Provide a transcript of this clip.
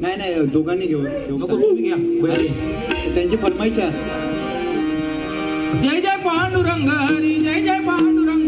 नाही नाही दोघांनी घेऊ नको तुम्ही घ्या त्यांची फरमाईश आहे. जय जय पांडुरंग हरी जय जय पांडुरंग.